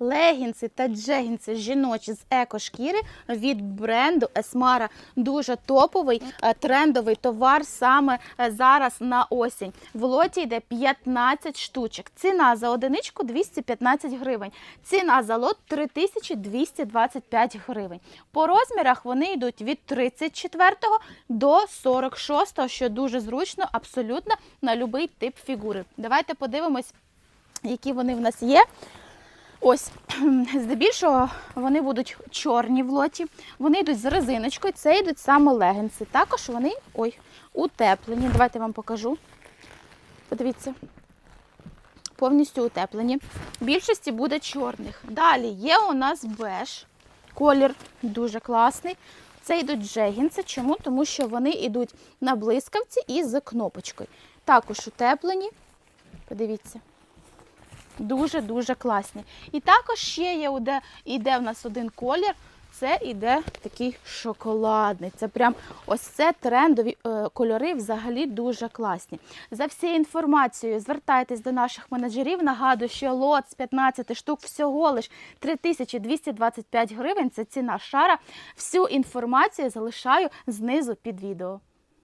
легінси та джегінси жіночі з екошкіри від бренду Esmara. Дуже топовий е, трендовий товар саме е, зараз на осінь. В лоті йде 15 штучок. Ціна за одиничку 215 гривень. Ціна за лот 3225 гривень. По розмірах вони йдуть від 34 до 46, що дуже зручно, абсолютно на будь-який тип фігури. Давайте подивимось, які вони в нас є. Ось, здебільшого вони будуть чорні в лоті. Вони йдуть з резиночкою, це йдуть саме легенси. Також вони ой, утеплені. Давайте я вам покажу. Подивіться. Повністю утеплені. Більшості буде чорних. Далі є у нас беж. Колір дуже класний. Це йдуть джегінси. Чому? Тому що вони йдуть на блискавці і з кнопочкою. Також утеплені. Подивіться. Дуже-дуже класні. І також ще є, іде, іде в нас один колір. Це іде такий шоколадний. Це прям ось це трендові е, кольори взагалі дуже класні. За всією інформацією звертайтесь до наших менеджерів. Нагадую, що лот з 15 штук всього лиш 3225 гривень. Це ціна шара. Всю інформацію залишаю знизу під відео.